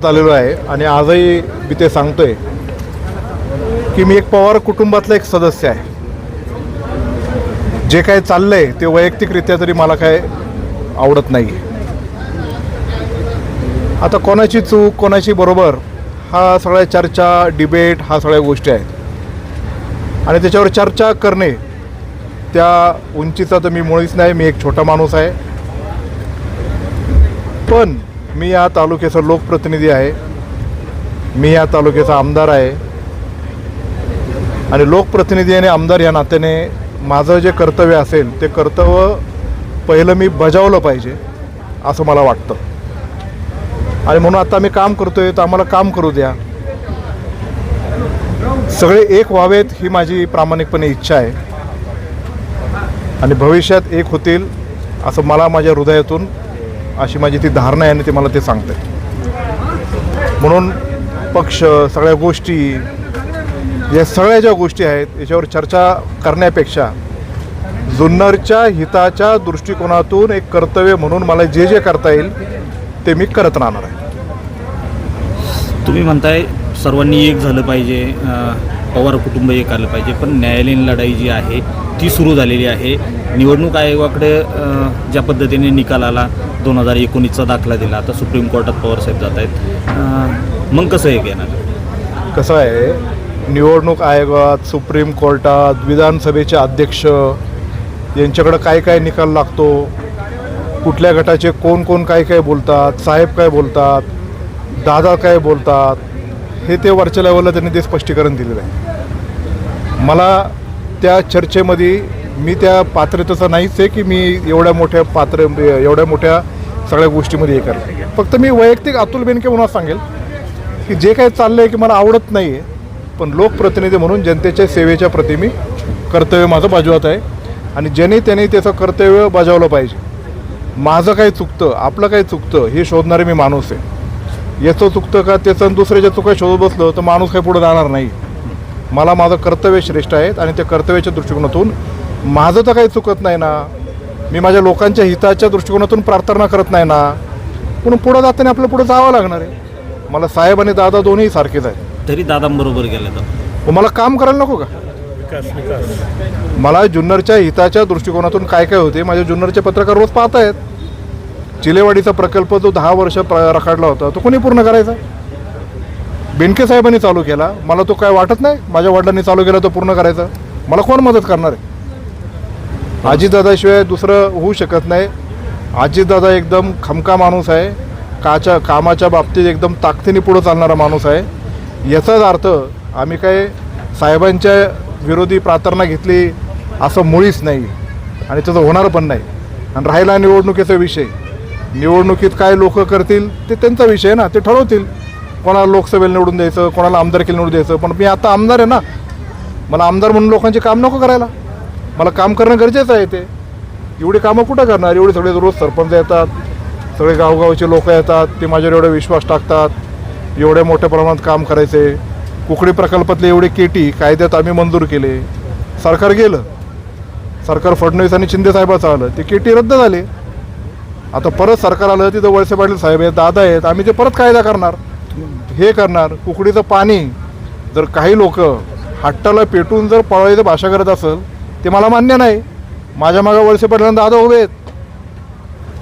आलेलो आहे आणि आजही मी ते सांगतोय की मी एक पवार कुटुंबातला एक सदस्य आहे. जे काय चाललंय ते वैयक्तिकरित्या तरी मला काय आवडत नाही. आता कोणाची चूक कोणाची बरोबर हा सगळ्या चर्चा डिबेट हा सगळ्या गोष्टी आहेत. आणि त्याच्यावर चर्चा करणे त्या उंचीचा तर मी मुळीच नाही मी एक छोटा माणूस आहे. पण मी या तालुक्याचा लोकप्रतिनिधी आहे. मी या तालुक्याचा आमदार आहे. आणि लोकप्रतिनिधी आणि आमदार या नात्याने माझं जे कर्तव्य असेल ते कर्तव्य पहिलं मी बजावलं पाहिजे असं मला वाटतं. आणि म्हणून आता मी काम करतोय तर आम्हाला काम करू द्या. सगळे एक व्हावेत ही माझी प्रामाणिकपणे इच्छा आहे. आणि भविष्यात एक होतील असं मला माझ्या हृदयातून अशी माझी ती धारणा आहे आणि ते मला ते सांगते म्हणून पक्ष सगळ्या गोष्टी या सगळ्या ज्या गोष्टी आहेत याच्यावर चर्चा करण्यापेक्षा जुन्नरच्या हिताच्या दृष्टिकोनातून एक कर्तव्य म्हणून मला जे जे करता येईल ते मी करत राहणार आहे. तुम्ही म्हणताय सर्वांनी एक झालं पाहिजे पवार कुटुंब एक आलं पाहिजे पण न्यायालयीन लढाई जी आहे ती सुरू झालेली आहे. निवडणूक आयोगाकडे ज्या पद्धतीने निकाल आला दोन हजार एकोणीसचा दाखला दिला आता सुप्रीम कोर्टात पवारसाहेब जात आहेत. मग कसं एक येणार कसं आहे निवडणूक आयोगात सुप्रीम कोर्टात विधानसभेचे अध्यक्ष यांच्याकडं काय काय निकाल लागतो कुठल्या गटाचे कोण कोण काय काय बोलतात साहेब काय बोलतात दादा काय बोलतात हे ते वरच्या लेवलला त्यांनी ते स्पष्टीकरण दिलेलं आहे. मला त्या चर्चेमध्ये मी त्या पात्रतेचा नाहीच आहे की मी एवढ्या मोठ्या पात्र एवढ्या मोठ्या सगळ्या गोष्टीमध्ये हे करतो फक्त मी वैयक्तिक अतुल बेनके म्हणून सांगेल की जे काही चाललं आहे की मला आवडत नाही आहे पण लोकप्रतिनिधी म्हणून जनतेच्या सेवेच्या प्रति मी कर्तव्य माझं बाजवत आहे. आणि ज्याने त्याने त्याचं कर्तव्य बजावलं पाहिजे. माझं काय चुकतं आपलं काय चुकतं हे शोधणारे मी माणूस आहे. याचं चुकतं का त्याचं आणि दुसऱ्याच्या चुका शोधत बसलं तर माणूस काही पुढे जाणार नाही. मला माझं कर्तव्य श्रेष्ठ आहेत आणि त्या कर्तव्याच्या दृष्टिकोनातून माझं तर काही चुकत नाही ना. मी माझ्या लोकांच्या हिताच्या दृष्टिकोनातून प्रार्थना करत नाही ना. म्हणून पुढं जाताना आपल्याला पुढे जावं लागणार आहे. मला साहेब आणि दादा दोन्ही सारखेच आहेत. तरी दादांबरोबर गेलं तर? मग मला काम करायला नको का? मला जुन्नरच्या हिताच्या दृष्टिकोनातून काय काय होते माझ्या जुन्नरचे पत्रकार रोज पाहत आहेत चिलेवाडीचा प्रकल्प जो दहा वर्ष प्र- होता तो कोणी पूर्ण करायचा? बेनके साहेबांनी चालू केला. मला तो काय वाटत नाही? माझ्या वडिलांनी चालू केला तो पूर्ण करायचा. मला कोण मदत करणार आहे? आजीदादाशिवाय दुसरं होऊ शकत नाही. आजीदादा एकदम खमका माणूस आहे. काच्या कामाच्या बाबतीत एकदम ताकदीने पुढं चालणारा माणूस आहे. याचाच अर्थ आम्ही काय साहेबांच्या विरोधी प्रार्थना घेतली असं मुळीच नाही. आणि त्याचं होणार पण नाही. आणि राहिला निवडणुकीचा विषय. निवडणुकीत काय लोक करतील ते त्यांचा विषय आहे ना ते ठरवतील. कोणाला लोकसभेला निवडून द्यायचं कोणाला आमदारकीला निवडून द्यायचं. पण मी आता आमदार आहे ना. मला आमदार म्हणून लोकांचे काम नको करायला. मला काम करणं गरजेचं आहे ते. एवढी कामं कुठं करणार? एवढे सगळे रोज सरपंच येतात सगळे गावगावचे लोक येतात ते माझ्यावर एवढा विश्वास टाकतात. एवढ्या मोठ्या प्रमाणात काम करायचे. कुकडी प्रकल्पातले एवढे केटी कायद्यात आम्ही मंजूर केले. सरकार गेलं. सरकार फडणवीस आणि शिंदेसाहेबाचं आलं. ते केटी रद्द झाले. आता परत सरकार आलं तिथं वळसे पाटील साहेब आहेत दादा आहेत आम्ही ते परत कायदा करणार. हे करणार कुकडीचं पाणी जर काही लोक हट्टाला पेटून जर पळवायचं भाषा करत असेल ते मला मान्य नाही. माझ्या मागं वळसे पाटलांना दादा उभे आहेत.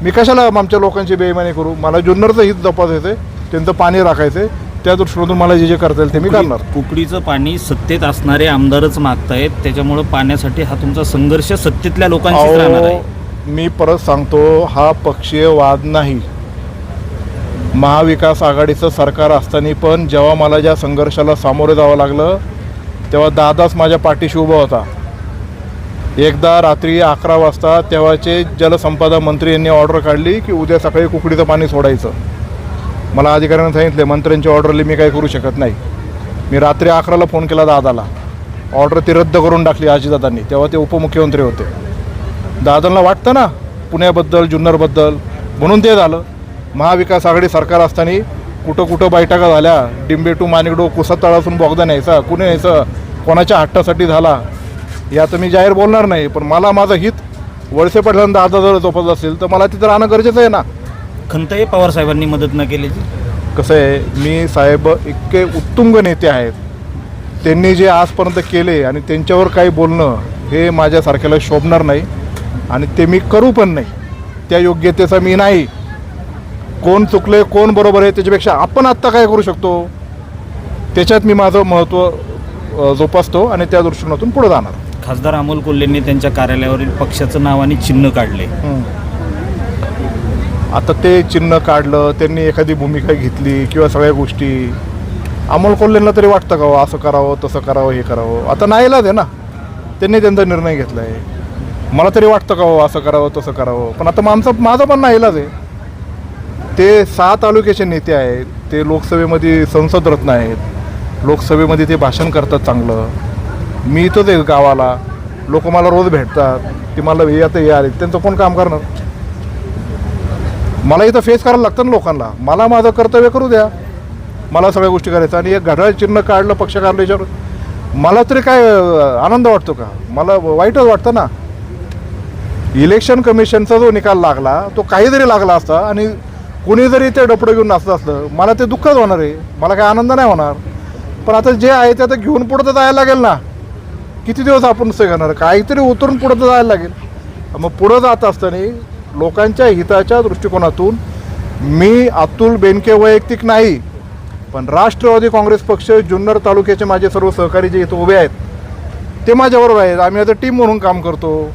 मी कशाला आमच्या लोकांची बेईमानी करू? मला जुन्नरचं हित जपासायचं आहे त्यांचं पाणी राखायचं आहे त्या दृष्टीतून मला जे जे करता येईल ते मी करणार. कुकडीचं पाणी सत्तेत असणारे आमदारच मागतायत त्याच्यामुळं पाण्यासाठी हा तुमचा संघर्ष सत्तेतल्या लोकांशीच राहणार आहे. मी परत सांगतो हा पक्षीय वाद नाही. महाविकास आघाडीचं सरकार असताना पण जेव्हा मला ज्या संघर्षाला सामोरे जावं लागलं तेव्हा दादाच माझ्या पाठीशी उभा होता. एकदा रात्री अकरा वाजता तेव्हाचे जलसंपदा मंत्री यांनी ऑर्डर काढली की उद्या सकाळी कुकडीचं पाणी सोडायचं. मला अधिकाऱ्यांनी सांगितले मंत्र्यांची ऑर्डरली मी काही करू शकत नाही. मी रात्री अकराला फोन केला दादाला. ऑर्डर ती रद्द करून टाकली आजीदादांनी तेव्हा ते उपमुख्यमंत्री होते. दादांना वाटतं ना पुण्याबद्दल जुन्नरबद्दल म्हणून ते झालं. महाविकास आघाडी सरकार असताना कुठं कुठं बैठका झाल्या. डिंबे टू मानिकडो कुसा तळासून बोगदा न्यायचा कुणी न्यायचं कोणाच्या हट्टासाठी झाला. आता मी जाहीर बोलणार नाही पण मला माझं हित वळसे पाटलांना दादा जर झोपत असेल तर मला तिथं राहणं गरजेचं आहे ना. खंत आहे पवार साहेबांनी मदत न केल्याची कसं आहे मी साहेब इतके उत्तुंग नेते आहेत. त्यांनी जे आजपर्यंत केले आणि त्यांच्यावर काही बोलणं हे माझ्यासारख्याला शोभणार नाही. आणि ते मी करू पण नाही. त्या योग्यतेचा मी नाही. कोण चुकले कोण बरोबर आहे त्याच्यापेक्षा आपण आत्ता काय करू शकतो? त्याच्यात मी माझं महत्त्व जोपासतो आणि त्या दृष्टिकोनातून पुढे जाणार. खासदार अमोल कोल्हेंनी त्यांच्या कार्यालयावरील पक्षाचं नाव आणि चिन्ह काढले. आता ते चिन्ह काढलं त्यांनी एखादी भूमिका घेतली किंवा सगळ्या गोष्टी. अमोल कोल्हेंना तरी वाटतं का हो, असं करावं तसं करावं हे करावं? आता नाहीलाच आहे ना. त्यांनी त्यांचा निर्णय घेतला आहे मला तरी वाटतं का हो असं करावं तसं करावं. पण आता माणसं माझं पण नाहीलाच आहे. ते सहा तालुक्याचे नेते आहेत. ते लोकसभेमध्ये संसद रत्न आहेत. लोकसभेमध्ये ते भाषण करतात चांगलं. मी इथंच आहे गावाला. लोक मला रोज भेटतात. ते मला हे आता हे आले. त्यांचं कोण काम करणार? मला इथं फेस करायला लागतं ना लोकांना. मला माझं कर्तव्य करू द्या. मला सगळ्या गोष्टी करायचं आणि एक घड्याळ चिन्ह काढलं पक्ष काढलं याच्यावर. मला तरी काय आनंद वाटतो का? मला वाईटच वाटतं ना. इलेक्शन कमिशनचा जो निकाल लागला तो काही जरी लागला असता आणि कुणी जरी ते डपडं घेऊन नाचत असलं. मला ते दुःखच होणार आहे. मला काही आनंद नाही होणार. पण आता जे आहे ते आता घेऊन पुढं तर जायला लागेल ना. किती दिवस आपण नुसतं घेणार काहीतरी उतरून पुढं तर जायला लागेल. मग पुढं जात असताना लोकांच्या हिताच्या दृष्टिकोनातून मी अतुल बेनके वैयक्तिक नाही पण राष्ट्रवादी काँग्रेस पक्ष जुन्नर तालुक्याचे माझे सर्व सहकारी जे इथं उभे आहेत ते माझ्याबरोबर आहेत. आम्ही आता टीम म्हणून काम करतो.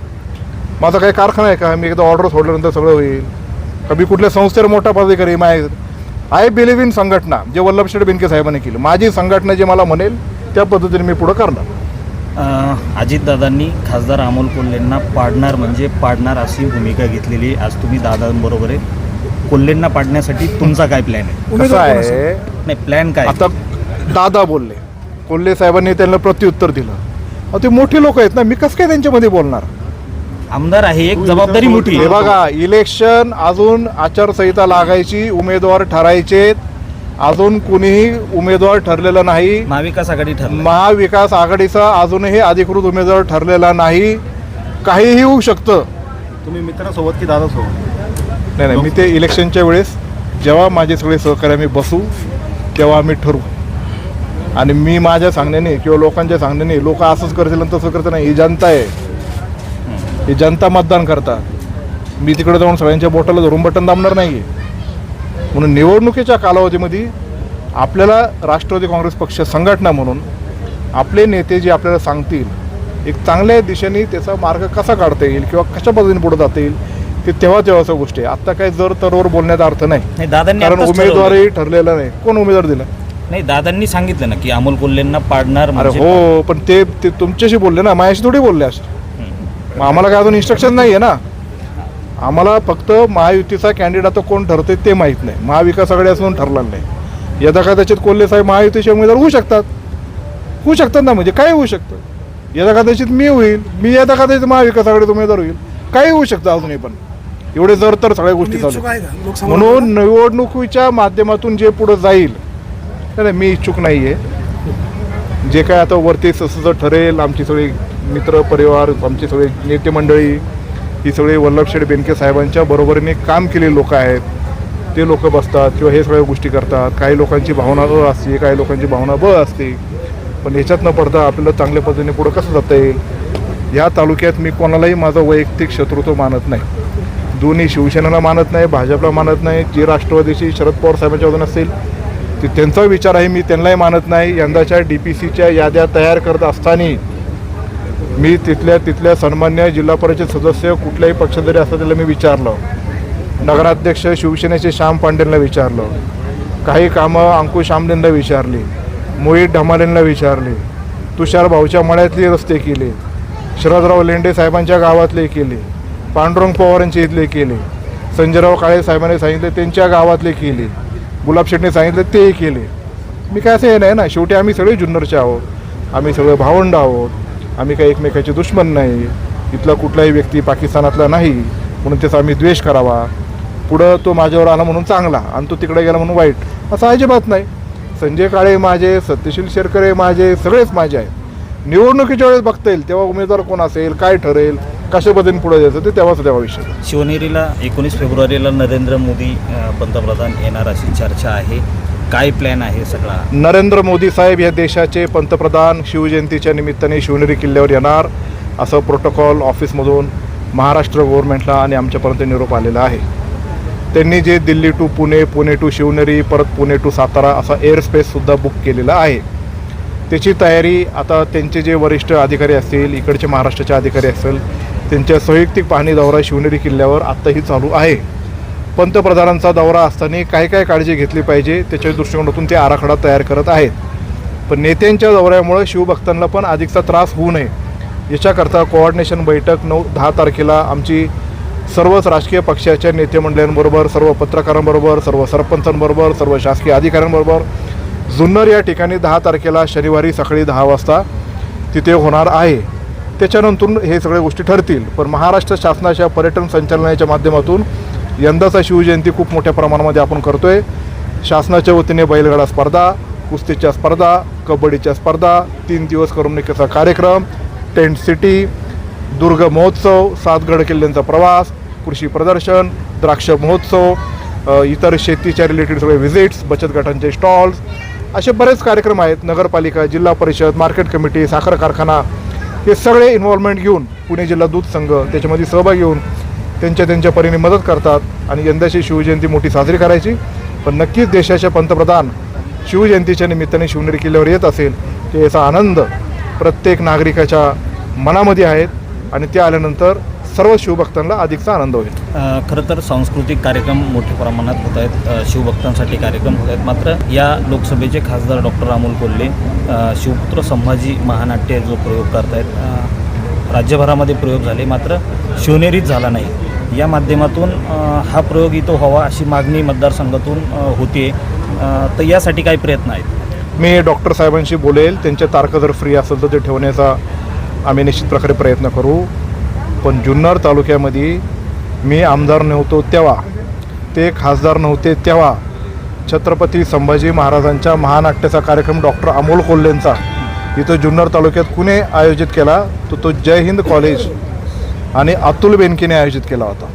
माझा काही कारखाना आहे का? मी एकदा ऑर्डर सोडल्यानंतर सगळं होईल. का मी कुठल्या संस्थेवर मोठा पदाधिकारी माय आय बिलीव्ह इन संघटना जे वल्लभ शेठ बेनके साहेबांनी केलं. माझी संघटना जे मला म्हणेल त्या पद्धतीने मी पुढं करणार. अजितदादांनी खासदार अमोल कोल्हेंना पाडणार म्हणजे पाडणार अशी भूमिका घेतलेली आज तुम्ही दादांबरोबर आहे. कोल्हेंना पाडण्यासाठी तुमचा काय प्लॅन आहे? कसं आहे? नाही प्लॅन काय आता दादा बोलले. कोल्हे साहेबांनी त्यांना प्रत्युत्तर दिलं. ते मोठी लोक आहेत ना. मी कसं काय त्यांच्यामध्ये बोलणार? आमदार आहे एक जबाबदारी मोठी हे आहे बघा इलेक्शन अजून आचारसंहिता लागायची उमेदवार ठरायचे अजून कुणीही उमेदवार ठरलेला नाही. महाविकास आघाडी ठरलं महाविकास आघाडीचा अजूनही अधिकृत उमेदवार ठरलेला नाही. काहीही होऊ शकतं. तुम्ही मित्रासोबत की दादासोबत? नाही नाही मी ते इलेक्शनच्या वेळेस जेव्हा माझे सगळे सहकारी आम्ही बसू तेव्हा आम्ही ठरवू. आणि मी माझ्या सांगण्याने किंवा लोकांच्या सांगण्याने लोक असंच करतील आणि तसं करतील नाही ही जनता आहे. ही जनता मतदान करतात. मी तिकडे जाऊन सगळ्यांच्या बोटाला धरून बटन दाबणार नाही म्हणून निवडणुकीच्या कालावधीमध्ये आपल्याला राष्ट्रवादी काँग्रेस पक्ष संघटना म्हणून आपले नेते जे आपल्याला सांगतील एक चांगल्या दिशेने त्याचा मार्ग कसा काढता येईल किंवा कशा पद्धतीने पुढे जाता येईल ते तेव्हा तेव्हाच्या गोष्टी आहे. आत्ता काय जर तरवर बोलण्याचा अर्थ नाही. कारण. उमेदवारही ठरलेला नाही. कोण उमेदवार दिला? नाही दादांनी सांगितलं ना की अमोल कोल्हेंना पाडणार अरे म्हणजे हो पण ते ते तुमच्याशी बोलले ना. माझ्याशी थोडी बोलले असं. हम्म. मग आम्हाला काय अजून इन्स्ट्रक्शन नाही आहे ना? आम्हाला फक्त महायुतीचा कॅन्डिडेट आता कोण ठरते ते माहीत नाही. महाविकास आघाडी असून ठरलेलं नाही. यदा कदाचित कोल्हे साहेब महायुतीचे उमेदवार होऊ शकतात. होऊ शकतात ना म्हणजे काय होऊ शकतं. यदा कदाचित मी होईल मी यदा कदाचित महाविकास आघाडीत उमेदवार होईल. काही होऊ शकतं अजूनही पण. एवढे जर तर सगळ्या गोष्टी चालू आहेत. म्हणून निवडणुकीच्या माध्यमातून जे पुढं जाईल नाही, मी इच्छुक नाही आहे जे काय आता वरती जसं ठरेल आमची सगळी मित्र परिवार आमचे सगळी नेते मंडळी ही सगळे वल्लभशेठ बेनके साहेबांच्या बरोबरीने काम केलेले लोक आहेत. ते लोक बसतात किंवा हे सगळ्या गोष्टी करतात. काही लोकांची भावना अ असते काही लोकांची भावना ब असते. पण ह्याच्यात न पडता आपल्याला चांगल्या पद्धतीने पुढं कसं जाता येईल? या तालुक्यात मी कोणालाही माझं वैयक्तिक शत्रुत्व मानत नाही. दोन्ही शिवसेनेला मानत नाही भाजपला मानत नाही. जे राष्ट्रवादीची शरद पवार साहेबांच्या वजन असतील ते त्यांचा विचार आहे मी त्यांनाही मानत नाही. यंदाच्या डी पी सीच्या याद्या तयार करत असताना मी तिथल्या तिथल्या सन्मान्य जिल्हा परिषद सदस्य कुठल्याही पक्ष जरी असं त्याला मी विचारलं. नगराध्यक्ष शिवसेनेचे श्याम पांडेंना विचारलं. काही कामं अंकुश आमलेंना विचारली. मोहित ढमालेंना विचारली. तुषार भाऊच्या मळ्यातले रस्ते केले. शरदराव लेंडे साहेबांच्या गावातले केले. पांडुरंग पवारांचे इथले केले. संजयराव काळे साहेबांनी सांगितले त्यांच्या गावातले केले. गुलाब शेटने सांगितले तेही केले. मी काय असं हे नाही ना शेवटी आम्ही सगळे जुन्नरचे आहोत. आम्ही सगळे भावंड आहोत. आम्ही काही एकमेकाचे दुश्मन नाही. इथला कुठलाही व्यक्ती पाकिस्तानातला नाही. म्हणून त्याचा आम्ही द्वेष करावा. पुढं तो माझ्यावर आला म्हणून चांगला आणि तो तिकडे गेला म्हणून वाईट. असं अजिबात नाही. संजय काळे माझे सत्यशील शेरकरे माझे सगळेच माझे आहेत. निवडणुकीच्या वेळेस बघता येईल तेव्हा उमेदवार कोण असेल काय ठरेल कशा पद्धतीने पुढे जायचं ते तेव्हाच तेव्हा विषय. शिवनेरीला एकोणीस फेब्रुवारीला नरेंद्र मोदी पंतप्रधान येणार अशी चर्चा आहे. काय प्लॅन आहे सगळा? नरेंद्र मोदी साहेब या देशाचे पंतप्रधान शिवजयंतीच्या निमित्ताने शिवनेरी किल्ल्यावर येणार असं प्रोटोकॉल ऑफिसमधून महाराष्ट्र गव्हर्नमेंटला आणि आमच्यापर्यंत निरोप आलेला आहे. त्यांनी जे दिल्ली टू पुणे पुणे टू शिवनेरी परत पुणे टू सातारा असा एअर स्पेससुद्धा बुक केलेला आहे. त्याची तयारी आता त्यांचे जे वरिष्ठ अधिकारी असतील इकडचे महाराष्ट्राचे अधिकारी असतील त्यांच्या संयुक्तिक पाहणी दौरा शिवनेरी किल्ल्यावर आत्ताही चालू आहे. पंतप्रधानांचा दौरा असताना काय काय काळजी घेतली पाहिजे त्याच्या दृष्टिकोनातून ते आराखडा तयार करत आहेत. पण नेत्यांच्या दौऱ्यामुळे शिवभक्तांना पण अधिकचा त्रास होऊ नये. याच्याकरता कोऑर्डिनेशन बैठक नऊ दहा तारखेला आमची सर्वच राजकीय पक्षाच्या नेतेमंडळांबरोबर सर्व पत्रकारांबरोबर सर्व सरपंचांबरोबर सर्व शासकीय अधिकाऱ्यांबरोबर जुन्नर या ठिकाणी दहा तारखेला शनिवारी सकाळी दहा वाजता तिथे होणार आहे. त्याच्यानंतर हे सगळ्या गोष्टी ठरतील. पण महाराष्ट्र शासनाच्या पर्यटन संचालनाच्या माध्यमातून यंदाचा शिवजयंती खूप मोठ्या प्रमाणामध्ये आपण करतोय. शासनाच्या वतीने बैलगाडा स्पर्धा कुस्तीच्या स्पर्धा कबड्डीच्या स्पर्धा तीन दिवस करमणुकीचा कार्यक्रम टेंट सिटी दुर्ग महोत्सव सातगड किल्ल्यांचा प्रवास कृषी प्रदर्शन द्राक्ष महोत्सव इतर शेतीच्या रिलेटेड सगळे व्हिजिट्स बचत गटांचे स्टॉल्स असे बरेच कार्यक्रम आहेत. नगरपालिका जिल्हा परिषद मार्केट कमिटी साखर कारखाना हे सगळे इन्व्हॉल्वमेंट घेऊन पुणे जिल्हा दूध संघ त्याच्यामध्ये सहभाग घेऊन त्यांच्या त्यांच्या परीने मदत करतात आणि यंदाची शिवजयंती मोठी साजरी करायची. पण नक्कीच देशाचे पंतप्रधान शिवजयंतीच्या निमित्ताने शिवनेरी किल्ल्यावर येत असेल की याचा आनंद प्रत्येक नागरिकाच्या मनामध्ये आहेत आणि ते आल्यानंतर सर्व शिवभक्तांना अधिकचा आनंद होईल. खरं तर सांस्कृतिक कार्यक्रम मोठ्या प्रमाणात होत आहेत. शिवभक्तांसाठी कार्यक्रम होत आहेत. मात्र या लोकसभेचे खासदार डॉक्टर अमोल कोल्हे शिवपुत्र संभाजी महानाट्य जो प्रयोग करत आहेत राज्यभरामध्ये प्रयोग झाले. मात्र शिवनेरीत झाला नाही. या माध्यमातून हा प्रयोग इथं व्हावा अशी मागणी मतदारसंघातून होते तर यासाठी काही प्रयत्न आहेत. मी डॉक्टर साहेबांशी बोलेल. त्यांच्या तारखा जर फ्री असेल तर ते ठेवण्याचा आम्ही निश्चित प्रकारे प्रयत्न करू. पण जुन्नर तालुक्यामध्ये मी आमदार नव्हतो तेव्हा. ते खासदार नव्हते तेव्हा. छत्रपती संभाजी महाराजांच्या महानाट्याचा कार्यक्रम डॉक्टर अमोल कोल्हेंचा इथं जुन्नर तालुक्यात कुणी आयोजित केला? तो तो जय हिंद कॉलेज. आणि अतुल बेनकेने आयोजित केला होता.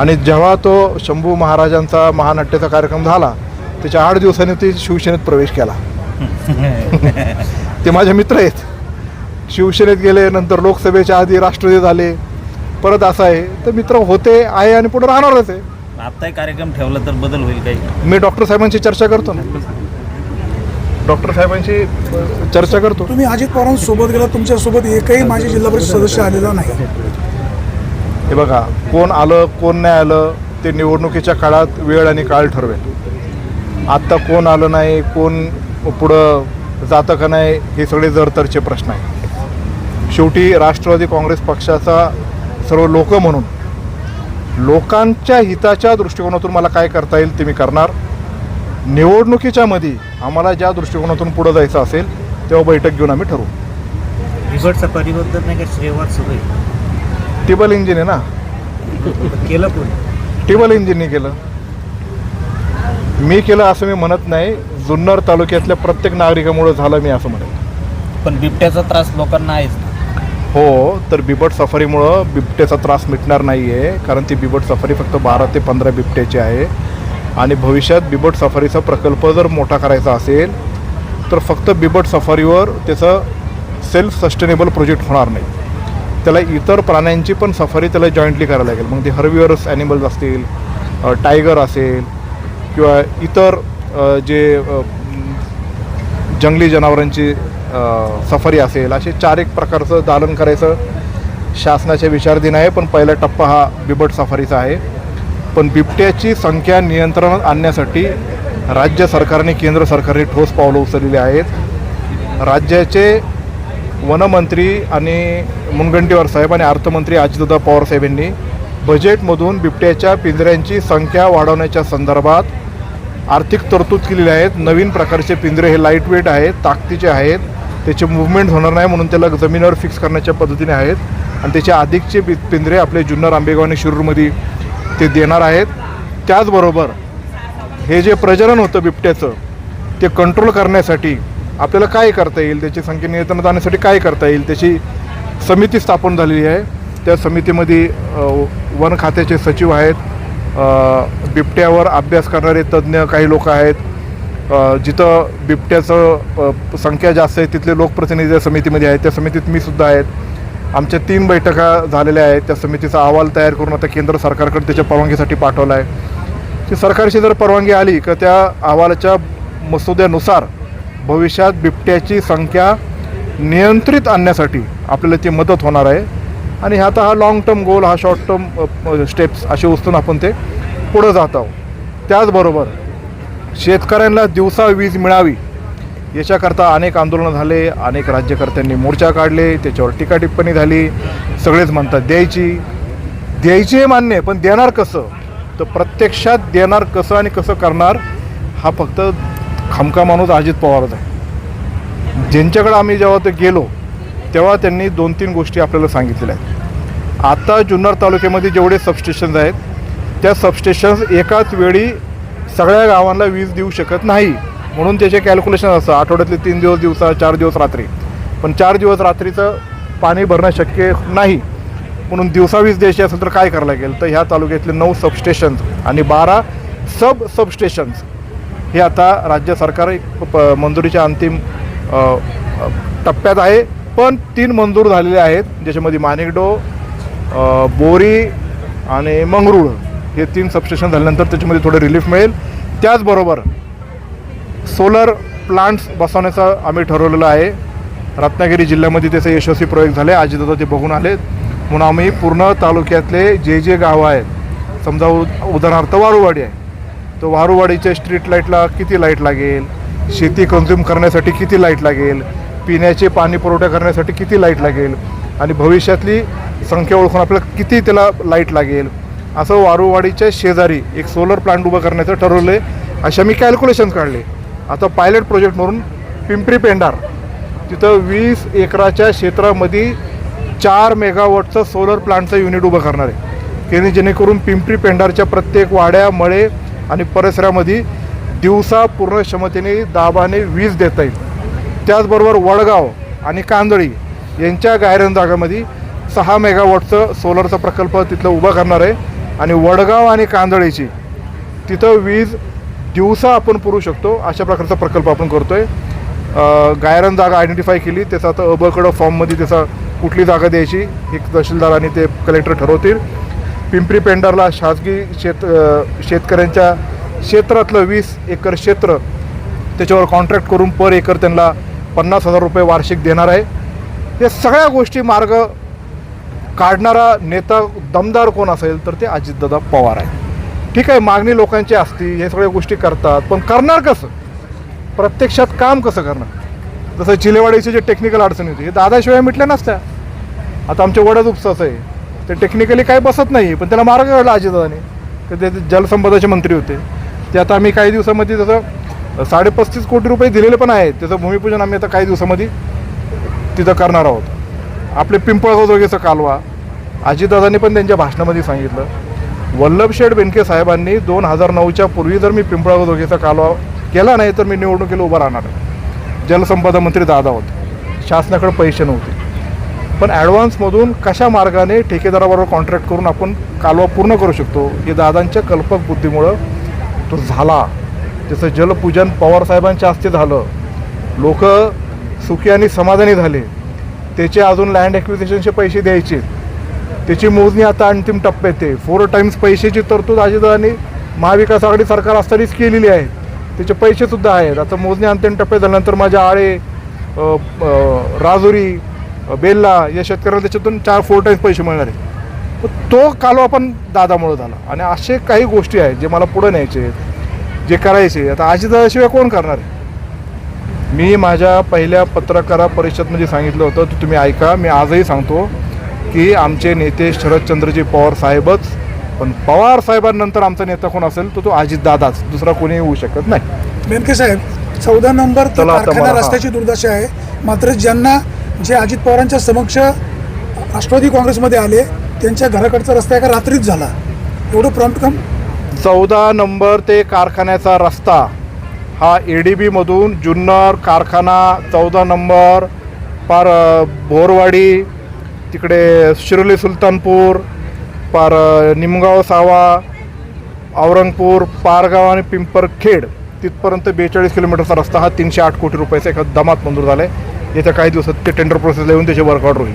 आणि जेव्हा तो शंभू महाराजांचा महानाट्याचा कार्यक्रम झाला त्याच्या आठ दिवसांनी ते शिवसेनेत प्रवेश केला. ते माझे मित्र आहेत. शिवसेनेत गेले नंतर लोकसभेच्या आधी राष्ट्रवादी झाले. परत असं आहे. तर मित्र होते आहे आणि पुढे राहणारच आहे. आत्ताही कार्यक्रम ठेवला तर बदल होईल काही. मी डॉक्टर साहेबांची चर्चा करतो ना. डॉक्टर साहेबांची अ, चर्चा करतो. तुम्ही अजित पवारांसोबत गेला तुमच्यासोबत एकही माझे जिल्हा परिषद सदस्य आलेला नाही. हे बघा कोण आलं कोण नाही आलं ते निवडणुकीच्या काळात वेळ आणि काळ ठरवेल. आत्ता कोण आलं नाही कोण पुढं जातं का नाही हे सगळे जरतरचे प्रश्न आहेत. शेवटी राष्ट्रवादी काँग्रेस पक्षाचा सर्व लोक म्हणून लोकांच्या हिताच्या दृष्टिकोनातून मला काय करता येईल ते मी करणार. निवडणुकीच्या मध्ये आम्हाला ज्या दृष्टिकोनातून पुढं जायचं असेल तेव्हा बैठक घेऊन आम्ही ठरवू. परिवर्तन नाही टिबल इंजिन आहे. ना? केलं कोणी? टिबल इंजिनने केलं. मी केलं असं मी म्हणत नाही. जुन्नर तालुक्यातल्या प्रत्येक नागरिकामुळे झालं मी असं म्हणत पण बिबट्याचा त्रास लोकांना आहेच हो तर बिबट सफारीमुळं बिबट्याचा त्रास मिटणार नाही आहे कारण ती बिबट सफारी फक्त बारा ते पंधरा बिबट्याची आहे. आणि भविष्यात बिबट सफारीचा प्रकल्प जर मोठा करायचा असेल तर फक्त बिबट सफारीवर त्याचं सेल्फ सस्टेनेबल प्रोजेक्ट होणार नाही. त्याला इतर प्राण्यांची पण सफारी त्याला जॉईंटली करायला लागेल. मग ते हर्बिवरस ॲनिमल्स असतील टायगर असेल किंवा इतर जे जंगली जनावरांची सफारी असेल असे चार एक प्रकारचं दालन करायचं शासनाच्या विचारधीन आहे पण पहिला टप्पा हा बिबट सफारीचा आहे. पण बिबट्याची संख्या नियंत्रणात आणण्यासाठी राज्य सरकारने केंद्र सरकारने ठोस पावलं उचललेली आहेत. राज्याचे वनमंत्री आणि मुनगंटीवार साहेब आणि अर्थमंत्री अजितदादा पवार साहेब यांनी बजेटमधून बिबट्याच्या पिंजऱ्यांची संख्या वाढवण्याच्या संदर्भात आर्थिक तरतूद केलेली आहेत. नवीन प्रकारचे पिंजरे हे लाइट वेट आहेत ताकदीचे आहेत. त्याचे मुवमेंट होणार नाही म्हणून त्याला जमिनीवर फिक्स करण्याच्या पद्धतीने आहेत. आणि त्याचे अधिकचे पिंजरे आपले जुन्नर आंबेगाव आणि शिरूरमध्ये ते देणार आहेत. त्याचबरोबर हे जे प्रजनन होतं बिबट्याचं ते कंट्रोल करण्यासाठी आपल्याला काय करता येईल? त्याची संख्या नियंत्रणात आणण्यासाठी काय करता येईल? त्याची समिती स्थापन झालेली आहे. त्या समितीमध्ये वन खात्याचे सचिव आहेत. बिबट्यावर अभ्यास करणारे तज्ज्ञ काही लोक आहेत. जिथं बिबट्याचं संख्या जास्त आहे तिथले लोकप्रतिनिधी त्या समितीमध्ये आहेत. त्या समितीत मी सुद्धा आहेत आमच्या तीन बैठका झालेल्या आहेत. त्या समितीचा अहवाल तयार करून आता केंद्र सरकारकडे त्याच्या परवानगीसाठी पाठवला आहे ती सरकारची जर परवानगी आली तर त्या अहवालाच्या मसुद्यानुसार भविष्यात बिबट्याची संख्या नियंत्रित आणण्यासाठी आपल्याला ती मदत होणार आहे. आणि आता हा लाँग टर्म गोल हा शॉर्ट टर्म स्टेप्स असे उचलून आपण ते पुढं जात आहोत. त्याचबरोबर शेतकऱ्यांना दिवसा वीज मिळावी याच्याकरता अनेक आंदोलनं झाले अनेक राज्यकर्त्यांनी मोर्चा काढले त्याच्यावर टीका टिप्पणी झाली. सगळेच म्हणतात द्यायची द्यायची हे मान्य आहे, पण देणार कसं? तर प्रत्यक्षात देणार कसं आणि कसं करणार हा फक्त खमका माणूस अजित पवारच आहे. ज्यांच्याकडे आम्ही जेव्हा ते गेलो तेव्हा त्यांनी दोन तीन गोष्टी आपल्याला सांगितलेल्या आहेत. आता जुन्नर तालुक्यामध्ये जेवढे सबस्टेशन्स आहेत त्या सबस्टेशन्स एकाच वेळी सगळ्या गावांना वीज देऊ शकत नाही. म्हणून त्याचे कॅल्क्युलेशन असतं आठवड्यातले तीन दिवस दिवसा चार दिवस रात्री. पण चार दिवस रात्रीचं पाणी भरणं शक्य नाही. म्हणून दिवसावीस द्यायची असेल तर काय करायला लागेल? तर ह्या तालुक्यातले नऊ सबस्टेशन्स आणि बारा सब सबस्टेशन्स हे आता राज्य सरकार प- मंजुरीच्या अंतिम टप्प्यात आहे. पण तीन मंजूर झालेले आहेत ज्याच्यामध्ये माणिकडो बोरी आणि मंगरूळ हे तीन सबस्टेशन झाल्यानंतर त्याच्यामध्ये थोडं रिलीफ मिळेल. त्याचबरोबर सोलर प्लांट्स बसवण्याचं आम्ही ठरवलेलं आहे. रत्नागिरी जिल्ह्यामध्ये त्याचे यशस्वी प्रयोग झाले. अजितदादा ते बघून आले. म्हणून आम्ही पूर्ण तालुक्यातले जे जे गावं आहेत समजा उ- उदाहरणार्थ वारुवाडी आहे. तर वारुवाडीच्या स्ट्रीट लाईटला किती लाइट लागेल? शेती कन्झ्युम करण्यासाठी किती लाइट लागेल? पिण्याचे पाणी पुरवठा करण्यासाठी किती लाइट लागेल? आणि भविष्यातली संख्या ओळखून आपल्याला किती त्याला लाइट लागेल? असं वारुवाडीच्या शेजारी एक सोलर प्लांट उभं करण्याचं ठरवलं आहे अशा मी कॅल्क्युलेशन्स काढले. आता पायलट प्रोजेक्ट म्हणून पिंपरी पेंडार तिथं वीस एकराच्या क्षेत्रामध्ये चार मेगावॉटचं सोलर प्लांटचं युनिट उभं करणार आहे. की जेणेकरून पिंपरी पेंडारच्या प्रत्येक वाड्या मळे आणि परिसरामध्ये दिवसा पूर्ण क्षमतेने दाबाने वीज देता येईल. त्याचबरोबर वडगाव आणि कांदळी यांच्या गायरन जागामध्ये सहा मेगावॉटचं सोलरचा प्रकल्प तिथलं उभा करणार आहे. आणि वडगाव आणि कांदळीची तिथं वीज दिवसा आपण पुरू शकतो अशा प्रकारचा प्रकल्प आपण करतो आहे गायरन जागा आयडेंटिफाय केली त्याचा आता अबकडं फॉर्ममध्ये त्याचा कुठली जागा द्यायची एक तहसीलदार आणि ते कलेक्टर ठरवतील. पिंपरी पेंडारला शासकीय शेत शेतकऱ्यांच्या क्षेत्रातलं वीस एकर क्षेत्र त्याच्यावर कॉन्ट्रॅक्ट करून पर एकर त्यांना पन्नास हजार रुपये वार्षिक देणार आहे. या सगळ्या गोष्टी मार्ग काढणारा नेता दमदार कोण असेल तर ते अजितदादा पवार आहे ठीक आहे मागणी लोकांची असती हे सगळ्या गोष्टी करतात पण करणार कसं? प्रत्यक्षात काम कसं करणार? जसं चिलेवाडीचे जे टेक्निकल अडचणी होती हे दादाशिवाय मिटल्या नसत्या. आता आमच्या वड्यात उपसाचं आहे. ते टेक्निकली काही बसत नाही पण त्याला मार्ग काढला अजितदादाने तर ते जलसंपदाचे मंत्री होते. ते आता आम्ही काही दिवसामध्ये त्याचं साडेपस्तीस कोटी रुपये दिलेले पण आहेत. त्याचं भूमिपूजन आम्ही आता काही दिवसामध्ये तिथं करणार आहोत. आपले पिंपळगाव जोगेचं कालवा अजितदादांनी पण त्यांच्या भाषणामध्ये सांगितलं. वल्लभशेठ बेनके साहेबांनी दोन हजार नऊच्या पूर्वी जर मी पिंपळगाव जोगेचा कालवा केला नाही तर मी निवडणुकीला उभा राहणार आहे. जलसंपदा मंत्री दादा होते. शासनाकडे पैसे नव्हते. पण ॲडव्हान्समधून कशा मार्गाने ठेकेदाराबरोबर कॉन्ट्रॅक्ट करून आपण कालवा पूर्ण करू शकतो हे दादांच्या कल्पक बुद्धीमुळं तो झाला. जसं जलपूजन पवारसाहेबांच्या हस्ते झालं लोक सुखी आणि समाधानी झाले. त्याचे अजून लँड ॲक्विजिशनचे पैसे द्यायचे त्याची मोजणी आता अंतिम टप्प्यात आहे. फोर टाइम्स पैशाची तरतूद अजितदादांनी महाविकास आघाडी सरकार असतानाच केलेली आहे. त्याचे पैसेसुद्धा आहेत. आता मोजणी अंतिम टप्प्यात झाल्यानंतर माझ्या आळे राजुरी बेल्ला या शेतकऱ्याला त्याच्यातून चार फोर टाइम्स पैसे मिळणार आहेत. तो कालवा पण दादामुळं झाला. आणि असे काही गोष्टी आहेत जे मला पुढं न्यायचे आहेत जे करायचे आता अजितदादाशिवाय कोण करणार आहे? मी माझ्या पहिल्या पत्रकारा परिषदमध्ये सांगितलं होतं तर तुम्ही ऐका मी आजही सांगतो. की आमचे नेते शरदचंद्रजी पवार साहेबच पण पवार साहेबांनंतर आमचा नेता कोण असेल तर तो अजितदादाच दुसरा कोणी होऊ शकत नाही. बेनके साहेब चौदा नंबर. रस्त्याची दुर्दशा आहे. मात्र ज्यांना जे अजित पवारांच्या समक्ष राष्ट्रवादी काँग्रेसमध्ये आले त्यांच्या घराकडचा रस्ता एका रात्रीच झाला. एवढं प्रॉम्प्ट काम चौदा नंबर ते कारखान्याचा रस्ता हा ए डी बीमधून जुन्नर कारखाना चौदा नंबर पार बोरवाडी तिकडे शिरोली सुलतानपूर पार निमगाव सावा औरंगपूर पारगाव आणि पिंपरखेड तिथपर्यंत बेचाळीस किलोमीटरचा रस्ता हा तीनशे आठ कोटी रुपयाचा एका दमात मंजूर झाला आहे येत्या काही दिवसात ते टेंडर प्रोसेसला येऊन त्याचे वर्कआउट होईल.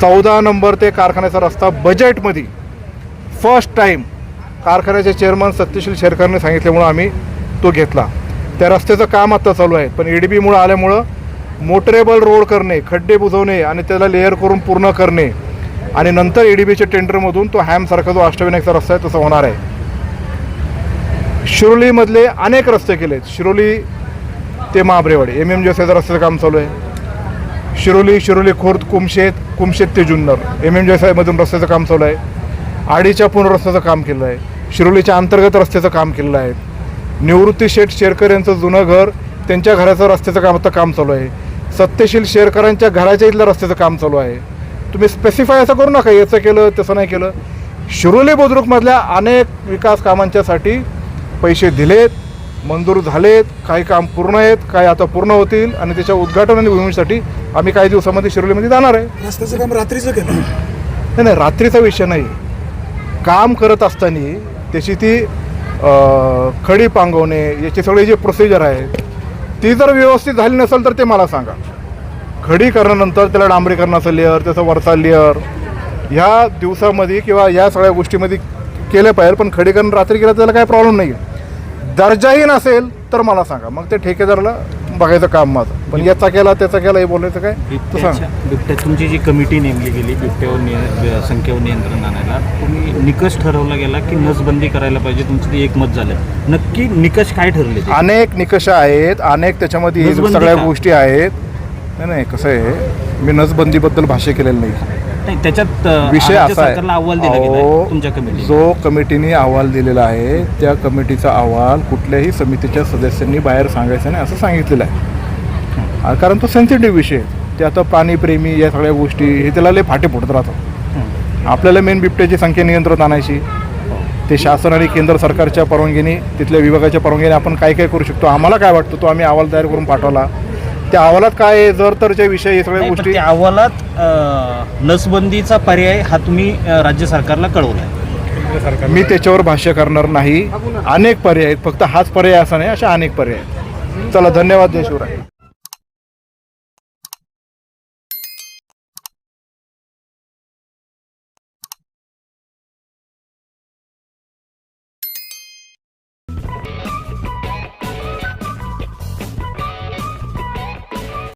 चौदा नंबर ते कारखान्याचा रस्ता बजेटमध्ये फर्स्ट टाईम कारखान्याचे चेअरमन सत्यशील शेरकरने सांगितल्यामुळं आम्ही तो घेतला. त्या रस्त्याचं काम आता चालू आहे पण E ए डी बीमुळं आल्यामुळं मोटरेबल रोड करणे खड्डे बुजवणे आणि त्याला लेअर करून पूर्ण करणे आणि नंतर E ए डी बीच्या टेंडरमधून तो हॅमसारखा जो अष्टविनायकचा रस्ता आहे तसा होणार आहे. शिरोलीमधले अनेक रस्ते केले आहेत शिरोली ते महाबरेवाडी एम एम जी रस्त्याचं काम चालू आहे. शिरोली शिरोली खुर्द कुमशेत कुमशेत ते जुन्नर. एम एम जी रस्त्याचं काम चालू आहे. आडीच्या पूर्ण रस्त्याचं काम केलं आहे. शिरोलीच्या अंतर्गत रस्त्याचं काम केलेलं आहे. निवृत्ती शेठ शेरकर यांचं जुनं घर त्यांच्या घराचं रस्त्याचं काम आता काम चालू आहे. सत्यशील शेरकरांच्या घराच्या इथलं रस्त्याचं काम चालू आहे. तुम्ही स्पेसिफाय असं करू नका याचं केलं तसं नाही केलं. शिरोली बुद्रुकमधल्या अनेक विकास कामांच्यासाठी पैसे दिलेत मंजूर झालेत काही काम पूर्ण आहेत काही आता पूर्ण होतील आणि त्याच्या उद्घाटन आणि भूमीसाठी आम्ही काही दिवसामध्ये शिरोलीमध्ये जाणार आहे. रस्त्याचं काम रात्रीचं केलं. नाही नाही रात्रीचा विषय नाही. काम करत असताना त्याची ती खडी पांगवणे याची सगळी जी प्रोसिजर आहे ती जर व्यवस्थित झाली नसेल तर ते मला सांगा. खडी करण्यानंतर त्याला डांबरीकरणाचं लेअर त्याचा वरचा लेअर ह्या दिवसामध्ये किंवा या सगळ्या गोष्टीमध्ये केलं पाहिजे पण खडीकरण रात्री केलं त्याला काही प्रॉब्लेम नाही आहे दर्जाही नसेल तर मला सांगा. मग ते ठेकेदाराला बघायचं काम माझं. पण याचा केला त्याचा केला हे बोलायचं काय? तू बिबट्याच्या सांग. बिबट्या तुमची जी कमिटी नेमली गेली बिबट्यावर निय संख्येवर नियंत्रण आणायला तुम्ही निकष ठरवला गेला की नसबंदी करायला पाहिजे? तुमचं ते एकमत झालं. नक्की निकष काय ठरले ते? अनेक निकष आहेत अनेक त्याच्यामध्ये नसबंदी सगळ्या का? गोष्टी आहेत. नाही नाही कसं आहे मी नसबंदीबद्दल भाष्य केलेलं नाही. नाही त्याच्यात विषय असा आहे. अहवाल दिला गेला तुमच्या कमिटी जो कमिटीने अहवाल दिलेला आहे त्या कमिटीचा अहवाल कुठल्याही समितीच्या सदस्यांनी बाहेर सांगायचा नाही असं सांगितलेलं आहे. हा, कारण तो सेन्सिटिव्ह विषय आहे. ते आता प्राणीप्रेमी या सगळ्या गोष्टी हे त्याला लय फाटे फुटत राहतात. आपल्याला मेन बिबट्याची संख्या नियंत्रणात आणायची. ते शासन आणि केंद्र सरकारच्या परवानगीने तिथल्या विभागाच्या परवानगीने आपण काय काय करू शकतो आम्हाला काय वाटतं तो आम्ही अहवाल तयार करून पाठवला. त्या अहवालात काय आहे, जर तरच्या विषय हे सगळ्या नाही, पण गोष्टी त्या अहवालात अ, लसबंदीचा पर्याय हा तुम्ही अ, राज्य सरकारला कळवला मी त्याच्यावर भाष्य करणार नाही. अनेक पर्याय आहेत. फक्त हाच पर्याय असा नाही अशा अनेक पर्याय आहेत. चला धन्यवाद जय शिवराय.